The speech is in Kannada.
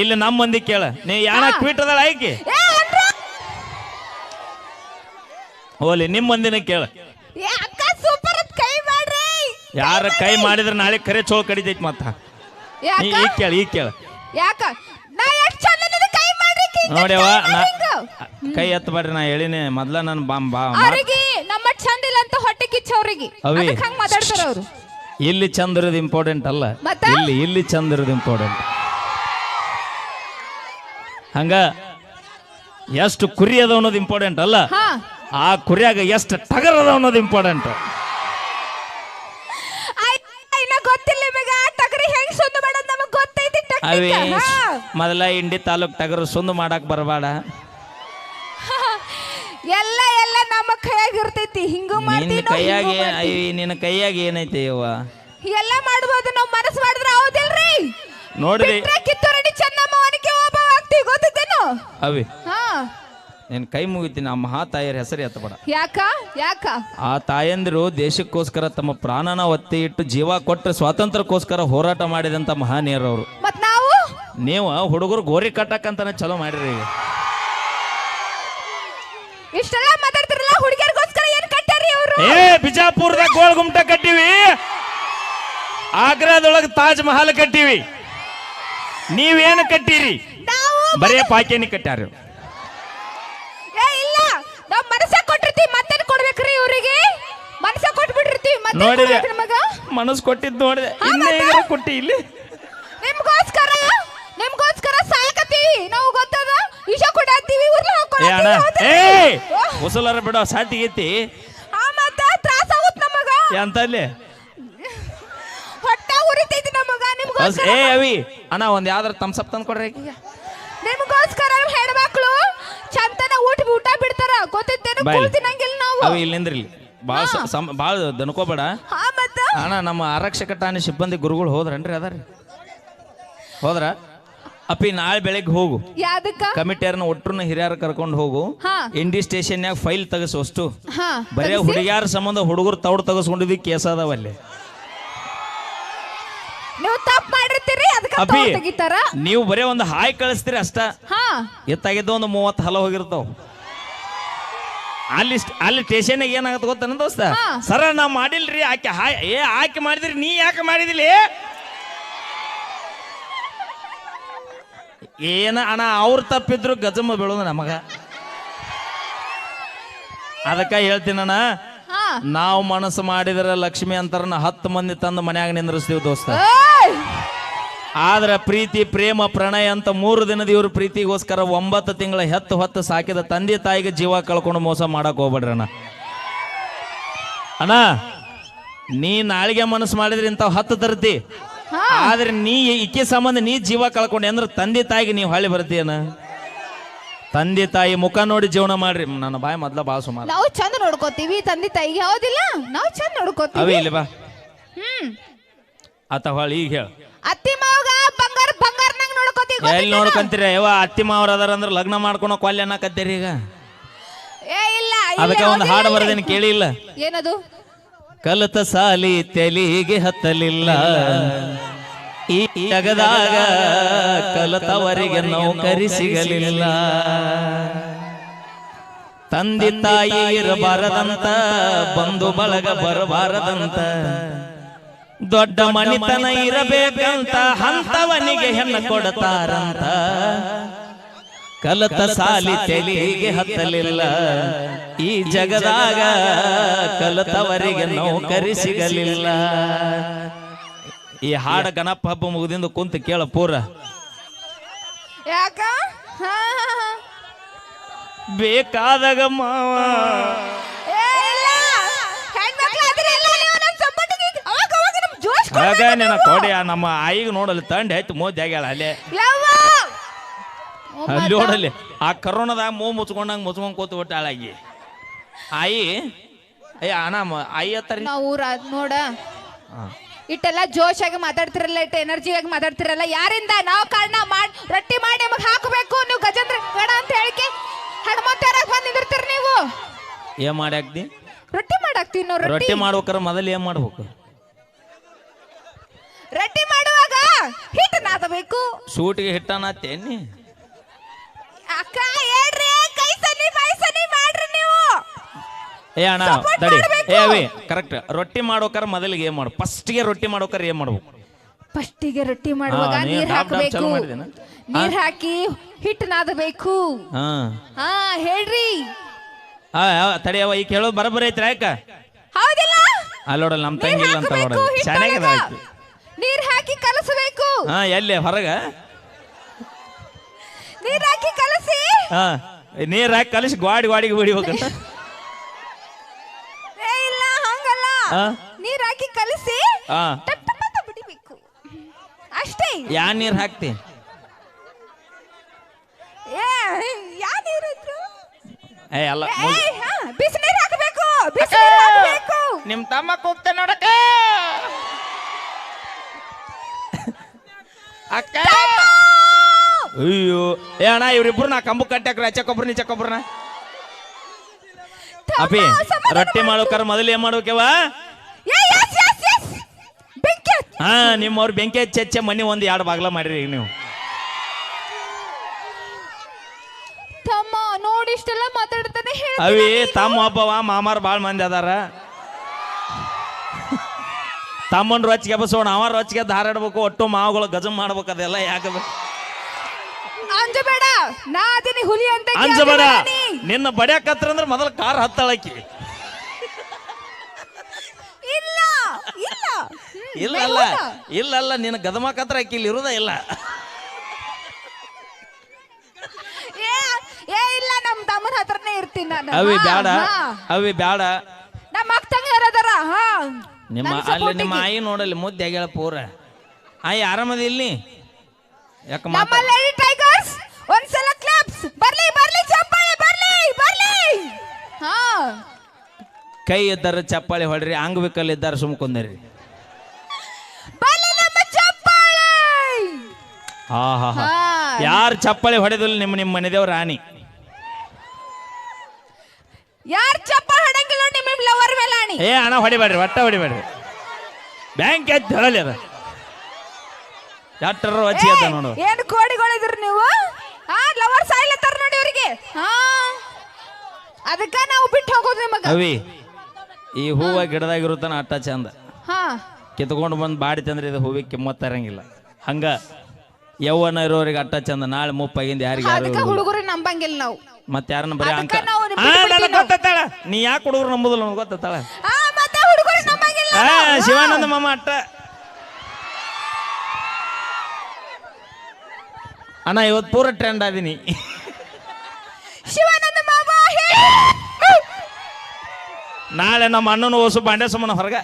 ಇಲ್ಲಿ ನಮ್ಮ ಮಂದಿ ಕೇಳ. ನೀ ಯಾಣ ಕ್ವಿಟ್ ಅದಳ ಆಯ್ಕೆ? ಓಲಿ ಹೋಲಿ ನಿಮ್ಮ ಮಂದಿನ ಕೇಳ. ಯಾರ ಕೈ ಮಾಡಿದ್ರೆ ನಾಳೆ ಕರೆ ಚೋಳ ಕಡಿತೈತಿ ಮತ್ತ. ಈ ಕೇಳ ಈಗ ಕೇಳ. ಯಾಕ? ನೋಡ್ಯವ ಕೈ ಎತ್ತಬೇಡ್ರಿ ನಾ ಹೇಳಿನಿ. ಮೊದ್ಲ ನನ್ ಬಾ ಬಾ ನಮ್ಮ ಚಂದ ಇಲ್ಲ ಅಂತ ಹೊಟ್ಟೆ ಕಿಚ್ಚವ್ರಿಗೆ ಅವಿ. ಹಂಗ ಮಾತಾಡ್ತಾರ ಅವ್ರು. ಇಲ್ಲಿ ಚಂದ ಇರೋದು ಇಂಪಾರ್ಟೆಂಟ್ ಅಲ್ಲ. ಇಲ್ಲಿ ಇಲ್ಲಿ ಚಂದ ಇರೋದು ಇಂಪಾರ್ಟೆಂಟ್ ಹಂಗ ಎಷ್ಟು ಕುರಿ ಅದ ಅನ್ನೋದು ಇಂಪಾರ್ಟೆಂಟ್ ಅಲ್ಲ? ಹಾ. ಆ ಕುರಿಯಾಗ ಎಷ್ಟು ಟಗರ್ ಅದ ಅನ್ನೋದು ಇಂಪಾರ್ಟೆಂಟ್ ಆಯ್ತ್, ಇನ್ನ ಗೊತ್ತಿಲ್ಲ ನಿಮಗ. ಟಗರಿ ಹೆಂಗ್ ಸುಂದ ಮಾಡೋದ್ ನಮಗ್ ಗೊತ್ತೈತಿ ಅವೇ ಹಾ. ಮೊದಲ ಇಂಡಿ ತಾಲೂಕ್ ಟಗರು ಸುಂದು ಮಾಡಕ್ ಬರಬಾಡ. ಎಲ್ಲ ಎಲ್ಲ ನಮ್ಮ ಕೈಯಾಗ ಇರ್ತೈತಿ. ಹಿಂಗೂ ನಿನ್ನ ಮಾಡ್ತೀವಿ ನಾವ್ ಕೈಯಾಗ ಹಿಂಗೂ ಏನ್- ಮಾಡ್ತೀವಿ. ಅಯ್ಯ, ನಿನ್ನ ಕೈಯಾಗ ಏನೈತಿ ಅವ್ವ? ಎಲ್ಲ ಮಾಡ್ಬೋದು ನಾವು ಮನಸ್ ಮಾಡಿದ್ರ ಹೌದಿಲ್ರಿ? ನೋಡ್ರಿ. ಬಿಟ್ರೆ ಕಿತ್ತೂರಡಿ ಚೆನ್ನಮ್ಮ ಆಗ್ತೀವಿ ಗೊತ್ತಿದ್ದೇನು ಅವಿ. ಹಾ. ನಿನ್ನ ಕೈ ಮುಗಿತೀನಿ ಆ ಮಹಾ ತಾಯಿಯರ ಹೆಸರು ಎತ್ತಬೇಡ. ಯಾಕ? ಯಾಕ? ಆ ತಾಯಂದಿರು ದೇಶಕ್ಕೋಸ್ಕರ ತಮ್ಮ ಪ್ರಾಣನ ಒತ್ತಿ ಇಟ್ಟು ಜೀವ ಕೊಟ್ಟರೆ ಸ್ವಾತಂತ್ರ್ಯಕ್ಕೋಸ್ಕರ ಹೋರಾಟ ಮಾಡಿದಂತ ಮಹಾನೀಯರವರು. ಮತ್ ನಾವು? ನೀವು ಹುಡುಗರು ಗೋರಿ ಕಟ್ಟಕ್ಕಂತಾನೆ ಚಲೋ ಮಾಡಿರಿ ಈಗ. ಇಷ್ಟೆಲ್ಲ ಮಾತಾಡ್ತಿರಲ್ಲ ಹುಡುಗಿಯರಿಗೋಸ್ಕರ ಏನ್ ಕಟ್ಟಾರಿ ಅವರು ಏ ಬಿಜಾಪುರದಾಗ ಗೋಲ್ ಗುಮ್ಟ ಕಟ್ಟಿವಿ. ಆಗ್ರಾದೊಳಗೆ ತಾಜ್ ಮಹಲ್ ಕಟ್ಟಿವಿ. ನೀವೇನು ಕಟ್ಟಿರಿ? ಬರೇ ಪಾಕೇನಿ ಕಟ್ಟಾರು. ಏ ಇಲ್ಲ. ನಾವ್ ಮನಸ ಕೊಟ್ಟಿರ್ತೀವಿ ಮತ್ತೆ ಕೊಡ್ಬೇಕ್ರಿ ಇವ್ರಿಗೆ? ಮನಸ ಕೊಟ್ಬಿಟ್ಟಿರ್ತೀವಿ ಮತ್ತೆ ನೋಡಿದೆ. ಮಗ ಮನಸ್ಸು ಕೊಟ್ಟಿದ್ದು ನೋಡಿದೆ. ಹಾ, ಇನ್ನೇ ಮತ್ತೆ? ಏನಾರ ಕೊಟ್ಟಿ ಇಲ್ಲಿ. ನಿಮ್ಗೋಸ್ಕರ? ನಿಮ್ಗೋಸ್ಕರ ಸಾಯಕತ್ತೀವಿ ನಾವು ಗೊತ್ತದ? ವಿಷ ಕೊಡಾತೀವಿ ಉರ್ಲ ಏ ಅಣ್ಣ. ಏ ಉಸಲರ ಬಿಡೋ ಸಾಟಿಗೈತಿ ಆ ಮತ್ತ? ತ್ರಾಸ ಆಗುತ್ ನಮಗ? ಅಂತಲ್ಲಿ ಹೊಟ್ಟೆ ಉರಿತೈತಿ ನಮಗ ನಿಮ್ಗೋಸ್ಕರ? ಏ ಅವಿ ಅಣ್ಣ ಒಂದ್ ಯಾವ್ದಾರ ತಮ್ಸಪ್ ತಂದು ಕೊಡ್ರಿ ನಿಮ್ಗೋಸ್ಕರ ಹೆಣ್ಮಕ್ಳು ಚಂತನ ಊಟ ಊಟ ಬಿಡ್ತಾರ. ಗೊತ್ತೈತೇನು? ಬಾಯ್ಲಿ. ಕೂಳ್ ತಿನ್ನಂಗಿಲ್ಲ ನಾವು. ಅವಿ ಇಲ್ಲಿಂದ್ರಿ ಭಾಳ ಭಾಳ ದನ್ಕೋಬೇಡ. ಹಾ ಮತ್ತ? ಅಣ್ಣ ನಮ್ಮ ಆರಕ್ಷಕ ಠಾಣೆ ಸಿಬ್ಬಂದಿ ಗುರುಗಳು ಹೋದ್ರನ್ರಿ ಅದಾರಿ ಹೋದ್ರ? ಅಪ್ಪಿ ನಾಳೆ ಬೆಳಿಗ್ಗೆ ಹೋಗು. ಯಾದಕ್ಕ ಕಮಿಟಿಯರ್ನ ಒಟ್ಟರನ್ನ ಹಿರಿಯರ ಕರ್ಕೊಂಡು ಹೋಗು. ಹಾ. ಇಂಡಿ ಸ್ಟೇಷನ್ಯಾಗ ಫೈಲ್ ತೆಗಸು ಅಷ್ಟು. ಹಾ ಬರೇ ಹುಡುಗಿಯಾರ ಸಂಬಂಧ ಹುಡುಗರು ತೌಡ್ ತೆಗೆಸ್ಕೊಂಡಿದ್ದು ಕೇಸ್ ಅದಾವ ಅಲ್ಲಿ ನೀವು ತಪ್ಪು ತೆಗಿತಾರ? ನೀವು ಬರೇ ಒಂದು ಹಾಯ್ ಕಳಿಸ್ತೀರಿ ಅಷ್ಟ. ಹಾ. ಎತ್ತಾಗಿದ್ದು ಒಂದು ಮೂವತ್ತು ಹಲ ಹೋಗಿರ್ತಾವ. ಅಲ್ಲಿ ಸ್ಟ್- ಅಲ್ಲಿ ಸ್ಟೇಷನ್ ಏನಾಗತ್ತೆ ಗೊತ್ತನ ದೋಸ್ತ? ಹಾ. ಸರ ನಾ ಮಾಡಿಲ್ರಿ ಆಕೆ ಹಾಯ್ ಏ ಆಕೆ ಮಾಡಿದ್ರಿ ನೀ ಯಾಕೆ ಮಾಡಿದಿಲ್ಲ? ಏನ ಅಣ್ಣ ಅವ್ರು ತಪ್ಪಿದ್ರು ಗಜಮ ಬೀಳೋದು ನಮಗ. ಅದಕ್ಕ ಹೇಳ್ತೀನಣ್ಣ ಹಾ. ನಾವು ಮನಸ್ಸು ಮಾಡಿದ್ರೆ ಲಕ್ಷ್ಮಿ ಅಂತಾರನ್ನ ಹತ್ತು ಮಂದಿ ತಂದು ಮನ್ಯಾಗ ನಿಂದ್ರಿಸ್ತೀವಿ ದೋಸ್ತ! ಆದ್ರೆ ಪ್ರೀತಿ ಪ್ರೇಮ ಪ್ರಣಯ ಅಂತ ಮೂರು ದಿನದ ಇವ್ರ ಪ್ರೀತಿಗೋಸ್ಕರ ಒಂಬತ್ತು ತಿಂಗಳ ಹೆತ್ತು ಹೊತ್ತು ಸಾಕಿದ ತಂದೆ ತಾಯಿಗೆ ಜೀವ ಕಳ್ಕೊಂಡು ಮೋಸ ಮಾಡಕ್ ಹೋಗ್ಬೇಡ್ರಿ ಅಣ್ಣ. ಅಣ್ಣ ನೀ ನಾಳಿಗೆ ಮನಸ್ಸು ಮಾಡಿದ್ರೆ ಇಂಥವ್ ಹತ್ತು ತರ್ತಿ. ಆದ್ರೆ ನೀ ಇಕ್ಕೆ ಸಂಬಂಧ ನೀ ಜೀವ ಕಳ್ಕೊಂಡೆ ಅಂದ್ರೆ ತಂದೆ ತಾಯಿಗೆ ನೀವು ಹಳ್ಳಿ ಬರ್ತೀಯನ ತಂದೆ ತಾಯಿ ಮುಖ ನೋಡಿ ಜೀವನ ಮಾಡ್ರಿ. ನನ್ನ ಬಾಯಿ ಮೊದ್ಲ ಬಾ ಸುಮಾರು. ನಾವು ಚಂದ ನೋಡ್ಕೋತೀವಿ ತಂದೆ ತಾಯಿಗೆ ಹೌದಿಲ್ಲ? ನಾವು ಚಂದ ಅವೇ ನೋಡ್ಕೋತೀವಿ ಇಲ್ಲಿ ಬಾ. ಹ್ಮ್. ಆತ ಹೊಳ್ಳಿ ಈಗ ಹೇಳ. ಅತ್ತಿ ಮಾವಗ ಬಂಗಾರ ಎಲ್ಲಿ ನೋಡ್ಕೊಂತೀರಿ? ಯಾವ ಅತ್ತಿ ಮಾವ್ರ ಅದಾರ ಅಂದ್ರೆ ಲಗ್ನ ಮಾಡ್ಕೊಳಕ್ ಕೊಲ್ಲಿ ಅನ್ನಕತ್ತೀರಿ ಈಗ? ಏ ಇಲ್ಲ ಇಲ್ಲ, ಅದಕ್ಕೆ ಒಂದು ಹಾಡು ಇಲ್ಲ. ಬರದೇನು ಕೇಳಿಲ್ಲ. ಏನದು? ಕಲಿತ ಸಾಲಿ ತೆಲಿಗೆ ಹತ್ತಲಿಲ್ಲ. ಈ ಜಗದಾಗ ಕಲಿತವರಿಗೆ ನೌಕರಿ ಸಿಗಲಿಲ್ಲ. ತಂದೆ ತಾಯಿ ಇರಬಾರದಂತ ಬಂಧು ಬಳಗ ಬರಬಾರದಂತ. ದೊಡ್ಡ ಮನಿತನ ಇರಬೇಕಂತ ಹಂತವನಿಗೆ ಹೆಣ್ಣು ಕೊಡತಾರಂತ. ಕಲತ ಸಾಲಿ ತೆಲಿಗೆ ಹತ್ತಲಿಲ್ಲ. ಈ ಜಗದಾಗ ಕಲತವರಿಗೆ ನೌಕರಿ ಸಿಗಲಿಲ್ಲ. ಈ ಹಾಡ ಗಣಪ ಹಬ್ಬ ಮುಗಿದಿಂದ ಕುಂತ ಕೇಳ ಪೂರ. ಬೇಕಾದಾಗ ಮಾವ ಏ, ಇಲ್ಲ. ಹೆಣ್ಮಕ್ಳು ಅದಿರಲ್ಲ, ನೀವು ನಮ್ ಸಪೋರ್ಟಿಗೆ ಅವಾಗ ಅವಾಗ ನಮ್ ಜೋಶ್ ಆಗ ನಿನ್ನ ಕೊಡಿ ಆ ನಮ್ಮ ಆಯಿಗೆ ನೋಡಲ್ಲಿ ತಂಡ ಆಯ್ತು ಮೋದಿ ಆಗ್ಯಾಳ ಅಲ್ಲೇ. ಅಲ್ಲಿ? ನೋಡಲ್ಲಿ ಆ ಕರೋನಾದಾಗ ಮೂ ಮುಚ್ಕೊಂಡಂಗೆ ಮುಚ್ಕೊಂಡ್ ಕೂತು ಬಿಟ್ಟ ಆಳಾಗಿ. ಆಯಿ ಅಯ್ಯ ಅಣ್ಣ ಮ- ಆಯಿ ಹತ್ತಾರ ನಾವ್ ಊರ ನೋಡ. ಇಟ್ಟೆಲ್ಲ ಜೋಶಾಗಿ ಮಾತಾಡ್ತಿರಲ್ಲ ಇಟ್ಟು ಎನರ್ಜಿಯಾಗಿ ಮಾತಾಡ್ತಿರಲ್ಲ ಯಾರಿಂದ ನಾವು ಕಾರಣ ಮಾಡಿ ರೊಟ್ಟಿ ಮಾಡಿ ನಮಗೆ ಹಾಕಬೇಕು ನೀವು ಗಜೇಂದ್ರ ಬೇಡ ಅಂತ ಹೇಳಿಕೆ ಹನುಮಂತರಾಗ ಬಂದು ನಿಂದಿರ್ತೀರಿ ನೀವು? ಏನ್ ಮಾಡಿ ಹಾಕ್ದಿ? ರೊಟ್ಟಿ ಮಾಡಾಕ್ತೀವಿ ನಾವು ರೊಟ್ಟಿ. ರೊಟ್ಟಿ ಮಾಡ್ಬೇಕಾರ ಮೊದಲು ಏನ್ ಮಾಡ್ಬೇಕು? ರೊಟ್ಟಿ ಮಾಡುವಾಗ ಹಿಟ್ಟು ನಾದಬೇಕು. ಸೂಟಿಗೆ ಹಿಟ್ಟನತ್ತೇನಿ ಅಕ್ಕ ಹೇಳ್ರಿ ಕೈ ಸನಿ ಬಾಯಿ ಸನಿ ಮಾಡ್ರಿ ನೀವು. ಏ ಅಣ್ಣ Support ತಡಿ ಮಾಡ್ಬೇಕು. ಏ ಅವಿ ಕರೆಕ್ಟ್ ರೊಟ್ಟಿ ಮಾಡೋಕರ ಮೊದಲಿಗೆ ಏನ್ ಮಾಡು? ಫಸ್ಟ್ಗೆ ರೊಟ್ಟಿ ಮಾಡೋಕರ ಏನ್ ಮಾಡ್ಬೇಕು? ಫಸ್ಟಿಗೆ ರೊಟ್ಟಿ ಮಾಡುವಾಗ ಹಾ, ನೀರ್ ನೀರ್ ಡಾಬ್ ಡಾಬ್ ಹಾಕಬೇಕು. ಚಾಲು ಮಾಡಿದೇನ? ನೀರ್ ಹಾಕಿ ಹಿಟ್ಟು ನಾದಬೇಕು. ಹಾ. ಹಾ ಹೇಳ್ರಿ. ತಡಿ ತಡಿಯವ ಈ ಹೇಳೋದು ಬರಬರಿ ಐತ್ರ ಯಾಕ ಹೌದಿಲ್ಲ? ಅಲ್ಲೋಡಲ್ಲ ನಮ್ಮ ತಂಗಿ ಇಲ್ಲ ಅಂತ ಹಾಕ್ಬೇಕು ನೋಡಲ್ಲ ಚೆನ್ನಾಗಿದೆ ಆಯ್ತು. ನೀರ್ ಹಾಕಿ ಕಲಸಬೇಕು. ಹಾ ಎಲ್ಲಿ? ಹೊರಗ? ನೀರ್ ಹಾಕಿ ಕಲಸಿ. ಹಾ ನೀರ್ ಹಾಕಿ ಕಲಸಿ ಗಾಡಿ ಗಾಡಿಗೆ ಬಿಡಿಬೇಕಂತ ಏ ಇಲ್ಲ ಹಂಗಲ್ಲ. ಹಾ? ನೀರ್ ಹಾಕಿ ಕಲಸಿ. ಹಾ. ಟಪ್ ಟಪ್ ಅಂತ ಬಿಡಿಬೇಕು. ಅಷ್ಟೇ. ಯಾ ನೀರ್ ಹಾಕ್ತಿ? ಏ ಯಾ ನೀರ್ ಇದ್ರು ಏ ಅಲ್ಲ ಏ ಹಾ ಬಿಸಿ ನೀರ್ ಹಾಕಬೇಕು ಬಿಸಿ ನೀರ್ ಹಾಕಬೇಕು. ನಿಮ್ ತಮ್ಮ ಕೂಗ್ತ ನೋಡಕ ಅಕ್ಕ! ಅಯ್ಯೋ ಏ ಅಣ್ಣ ಇವ್ರಿಬ್ರು ನಾ ಕಂಬು ಕಟ್ಟಾಕ್ರ ಚಕ್ಕೊಬ್ರು ನೀ ಚಕ್ಕೊಬ್ರನ ಅಪಿ ರೊಟ್ಟಿ ಮಾಡೋಕಾರ ಮೊದಲು ಏನ್ ಹಚ್ಚು. ಹಾ ನಿಮ್ಮವ್ರು ಬೆಂಕಿ ಹಚ್ಚಿ ಹಚ್ಚೆ ಮನೆ ಒಂದು ಎರಡು ಬಾಗ್ಲ ಮಾಡಿರಿ ಈಗ ನೀವು. ತಮ್ಮ ನೋಡಿ ಇಷ್ಟೆಲ್ಲ ಮಾತಾಡ್ತಾನೆ ಅವಿ ತಮ್ಮ ಒಬ್ಬವ ಮಾಮಾರ್ ಬಾಳ್ ಮಂದಿ ಅದಾರ. ತಮ್ಮನ್ ರೊಚ್ಚಿಗೆ ಬಸೋಣ ಅವ ರೊಚ್ಚಿಗೆ ಧಾರಾಡ್ಬೇಕು ಒಟ್ಟು ಮಾವುಗಳು ಗಜಮ್ ಮಾಡ್ಬೇಕು ಅದೆಲ್ಲ ಯಾಕೆ? ಅಂಜಬೇಡ ನಾ ಅದೀನಿ ಹುಲಿ ಅಂತ ಅಂಜಬೇಡ ನಿನ್ನ ಬಡಿಯಾಕತ್ರ ಅಂದ್ರೆ ಮೊದಲು ಕಾರ್ ಹತ್ತಾಳಕಿ ಇಲ್ಲ ಇಲ್ಲ. ಇಲ್ಲಲ್ಲ ಇಲ್ಲ ನೈ ಅಲ್ಲ ಹೋದ. ಇಲ್ಲ ಅಲ್ಲ ನಿನ್ನ ಗದಮಾಕತ್ರ ಇಲ್ಲಿ ಇರುದ ಇಲ್ಲ. ಏ ಏ ಇಲ್ಲ ನಮ್ಮ ತಮ್ಮನ ಹತ್ರನೇ ಇರ್ತೀನಿ ನಾನು. ಅವಿ ಬ್ಯಾಡ. ಅವಿ ಬ್ಯಾಡ. ನಮ್ಮ ಅಕ್ಕ ತಂಗಿಯರದಾರ ಹಾ. ನಿಮ್ಮ ನನ್ ಅಲ್ಲಿ ನಿಮ್ಮ supportiಗೆ. ಆಯಿ ನೋಡಲ್ಲಿ ಮುದ್ದೆ ಆಗ್ಯಾಳ ಪೂರ. ಆಯಿ ಆರಾಮದ ಇಲ್ಲಿ? ಯಾಕ ನಮ್ಮ ಮಾತಾ ಲೇಡಿ ಟೈಗರ್ಸ್ ಒಂದ್ಸಲ ಕ್ಲಾಪ್ಸ್ ಬರ್ಲಿ ಬರ್ಲಿ ಚಪ್ಪಾಳೆ ಬರ್ಲಿ ಬರ್ಲಿ. ಹಾ. ಕೈ ಇದ್ದಾರೆ ಚಪ್ಪಾಳಿ ಹೊಡ್ರಿ ಅಂಗವಿಕಲ್ ಇದ್ದಾರ ಸುಮ್ಕೊಂದ್ರಿ ಬರ್ಲಿ ನಮ್ಮ ಚಪ್ಪಾಳೆ. ಹಾ ಹಾ ಹಾ. ಹಾ. ಯಾರು ಚಪ್ಪಾಳಿ ಹೊಡೆದಿಲ್ಲ ನಿಮ್ಮ ನಿಮ್ಮ ಮನೆದೇವ್ ರಾಣಿ ಯಾರ್ ಚಪ್ಪಾಳೆ ನಿಮ್ಮ ಆಣಿ ಏ ಹಣ ಹೊಡಿಬೇಡ್ರಿ ಒಟ್ಟ ಹೊಡಿಬೇಡ್ರಿ. ಬ್ಯಾಂಕ್ ಎತ್ತಿ ಹೇಳಲಿ ಅದ. ಡಾಕ್ಟರ್ ವಚ್ಚಿ ಅದ ನೋಡು. ಏನ್ ಕೋಡಿಗಳಿದ್ರಿ ನೀವು? ಆ ಲವರ್ ಸಾಯ್ಲತ್ತಾರ ನೋಡಿ ಅವರಿಗೆ. ಹಾ. ಅದಕ್ಕ ನಾವು ಬಿಟ್ಟು ಹೋಗೋದು ನಿಮಗ. ಅವಿ ಈ ಹೂವ ಗಿಡದಾಗಿರುತ್ತಾನ ಅಟ್ಟ ಚಂದ. ಹಾ. ಕಿತ್ಕೊಂಡು ಬಂದು ಬಾಡಿ ತಂದ್ರೆ ಇದು ಹೂವಿಗೆ ಕಿಮ್ಮತ್ ತರಂಗಿಲ್ಲ. ಹಂಗ ಯೌವನ ಇರೋರಿಗೆ ಅಟ್ಟ ಚಂದ ನಾಳೆ ಮುಪ್ಪಾಗಿಂದ ಯಾರಿಗೆ ಯಾರು ಅದಕ್ಕ ಹುಡುಗರು ನಂಬಂಗಿಲ್ಲ ನಾವು. ಮತ್ತೆ ಯಾರನ್ನ ಬರೀ ಅಂಕ ಅದಕ್ಕ ನಾವು ನಾವು. ಗೊತ್ತಾಳ ನೀ ಯಾಕೆ ಹುಡುಗರು ನಂಬುದಿಲ್ಲ ನನಗೆ ಗೊತ್ತಾಳ ಹಾ ಮತ್ತೆ ಹುಡುಗರು ನಂಬಂಗಿಲ್ಲ ಆ ನಾವು. ಶಿವಾನಂದ ಮಾಮ ಅಟ್ಟ. ಅಣ್ಣ ಇವತ್ತು ಪೂರ ಟ್ರೆಂಡ್ ಅದೀನಿ ಶಿವಾನಂದ ಮಾವ ಹೇ! ನಾಳೆ ನಮ್ಮ ಅಣ್ಣನ ಓಸು ಬಾಂಡೆ ಸುಮ್ಮನ ಹೊರಗ.